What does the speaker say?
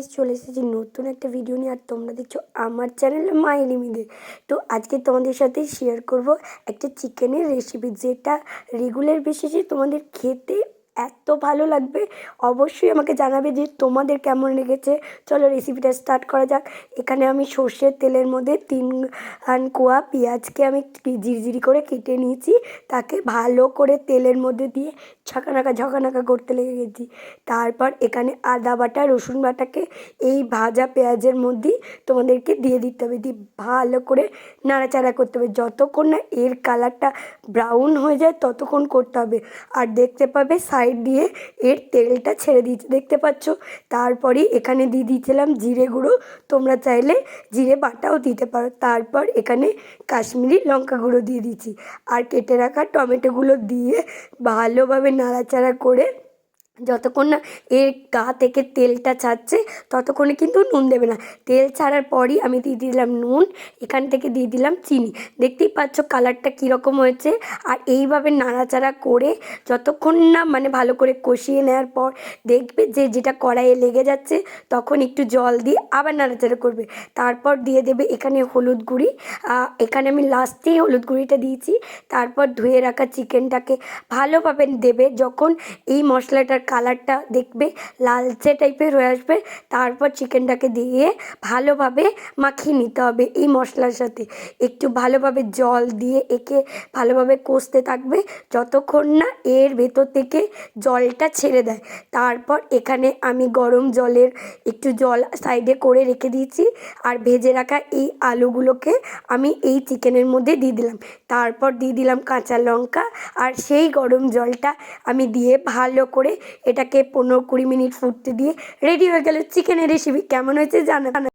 Guys চলে এসেছি নতুন একটা ভিডিও নিয়ে, আর তোমরা দেখছ আমার চ্যানেল মাইলিমিদের তো আজকে তোমাদের সাথে শেয়ার করব একটা চিকেনের রেসিপি যেটা রেগুলার বেসিসে তোমাদের খেতে এত ভালো লাগবে। অবশ্যই আমাকে জানাবে যে তোমাদের কেমন লেগেছে। চলো রেসিপিটা স্টার্ট করা যাক। এখানে আমি সর্ষের তেলের মধ্যে তিন খান কোয়া পেঁয়াজকে আমি জিরিজিরি করে কেটে নিয়েছি। তাকে ভালো করে তেলের মধ্যে দিয়ে ঝাঁকানাকা ঝাঁকানাকা করতে লেগে গেছি। তারপর এখানে আদা বাটা, রসুন বাটাকে এই ভাজা পেঁয়াজের মধ্যেই তোমাদেরকে দিয়ে দিতে হবে। দিয়ে ভালো করে নাড়াচাড়া করতে হবে। যতক্ষণ না এর কালারটা ব্রাউন হয়ে যায়, ততক্ষণ করতে হবে। আর দেখতে পাবে সাইড দিয়ে এর তেলটা ছেড়ে দিয়েছি। দেখতে পাচ্ছ? তারপরে এখানে দিয়ে দিয়েছিলাম জিরে গুঁড়ো। তোমরা চাইলে জিরে বাটাও দিতে পারো। তারপর এখানে কাশ্মীরি লঙ্কা গুঁড়ো দিয়ে দিয়েছি। আর কেটে রাখা টমেটোগুলো দিয়ে ভালোভাবে নাড়াচাড়া করে যতক্ষণ না এর গা থেকে তেলটা ছাড়ছে ততক্ষণে কিন্তু নুন দেবে না। তেল ছাড়ার পরই আমি দিয়ে দিলাম নুন, এখান থেকে দিয়ে দিলাম চিনি। দেখতেই পাচ্ছ কালারটা কীরকম হয়েছে। আর এইভাবে নাড়াচাড়া করে যতক্ষণ না মানে ভালো করে কষিয়ে নেওয়ার পর দেখবে যে যেটা কড়াইয়ে লেগে যাচ্ছে, তখন একটু জল দিয়ে আবার নাড়াচাড়া করবে। তারপর দিয়ে দেবে এখানে হলুদ গুঁড়ি। এখানে আমি লাস্টেই হলুদ গুঁড়িটা দিয়েছি। তারপর ধুয়ে রাখা চিকেনটাকে ভালোভাবে দেবে যখন এই মশলাটার কালারটা দেখবে, লালচে টাইপের হয়ে আসবে। তারপর চিকেনটাকে দিয়ে ভালোভাবে মাখিয়ে নিতে হবে এই মশলার সাথে। একটু ভালোভাবে জল দিয়ে একে ভালোভাবে কষতে থাকবে, যতক্ষণ না এর ভেতর থেকে জলটা ছেড়ে দেয়। তারপর এখানে আমি গরম জলের একটু জল সাইডে করে রেখে দিয়েছি আর ভেজে রাখা এই আলুগুলোকে আমি এই চিকেনের মধ্যে দিয়ে দিলাম। তারপর দিয়ে দিলাম কাঁচা লঙ্কা আর সেই গরম জলটা আমি দিয়ে ভালো করে এটাকে পনেরো কুড়ি মিনিট ফুটতে দিয়ে রেডি হয়ে গেল। চিকেনের রেসিপি কেমন হয়েছে জানা